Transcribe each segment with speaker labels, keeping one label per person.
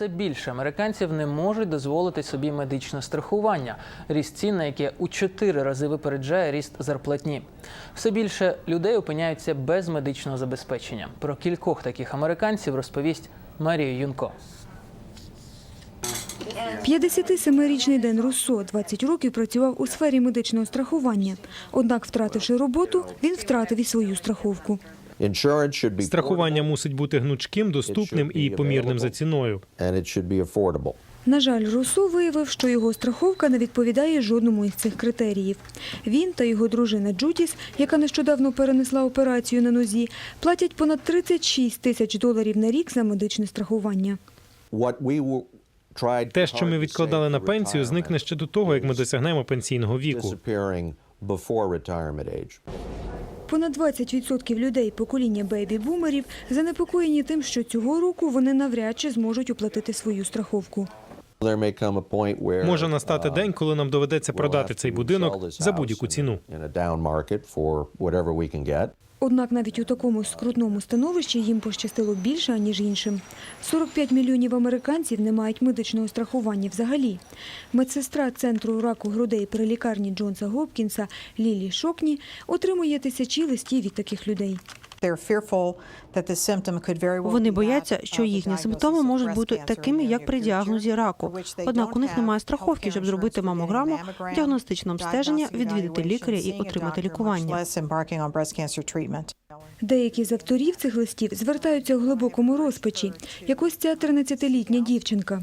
Speaker 1: все більше американців не можуть дозволити собі медичне страхування, ріст цін на яке у чотири рази випереджає ріст зарплатні. Все більше людей опиняються без медичного забезпечення. Про кількох таких американців розповість Марія Юнко.
Speaker 2: 57-річний Ден Руссо 20 років працював у сфері медичного страхування. Однак, втративши роботу, він втратив і свою страховку.
Speaker 3: Страхування мусить бути гнучким, доступним і помірним за ціною.
Speaker 4: and it should be affordable.
Speaker 2: На жаль, Руссо виявив, що його страховка не відповідає жодному із цих критеріїв. Він та його дружина Джудіс, яка нещодавно перенесла операцію на нозі, платять понад 36 тисяч доларів на рік за медичне страхування.
Speaker 3: Те, що ми відкладали на пенсію, зникне ще до того, як ми досягнемо пенсійного віку.
Speaker 2: Понад 20% людей покоління бейбі-бумерів занепокоєні тим, що цього року вони навряд чи зможуть оплатити свою страховку.
Speaker 3: Може настати
Speaker 4: uh,
Speaker 3: день, коли нам доведеться продати цей будинок за будь-яку ціну.
Speaker 2: Однак навіть у такому скрутному становищі їм пощастило більше, ніж іншим. 45 мільйонів американців не мають медичного страхування взагалі. Медсестра Центру раку грудей при лікарні Джонса Гопкінса Лілі Шокні отримує тисячі листів від таких людей.
Speaker 5: Вони бояться, що їхні симптоми можуть бути такими, як при діагнозі раку. Однак у них немає страховки, щоб зробити мамограму, діагностичне обстеження, відвідати лікаря і отримати лікування.
Speaker 2: Деякі з авторів цих листів звертаються у глибокому розпачі. Якось ця 13-літня дівчинка.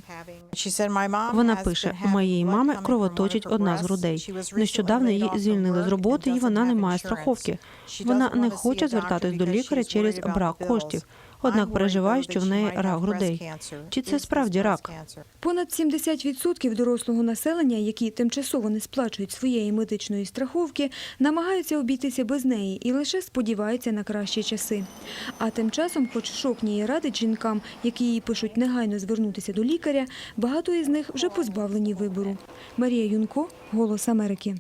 Speaker 5: Вона пише: у моєї мами кровоточить одна з грудей. Нещодавно її звільнили з роботи, і вона не має страховки. Вона не хоче звертатись до лікаря через брак коштів. Однак переживає, що в неї рак грудей. Чи це справді рак?
Speaker 2: Понад 70% дорослого населення, які тимчасово не сплачують своєї медичної страховки, намагаються обійтися без неї і лише сподіваються на кращі часи. А тим часом, хоч Шокні і радить жінкам, які їй пишуть негайно звернутися до лікаря, багато із них вже позбавлені вибору. Марія Юнко, Голос Америки.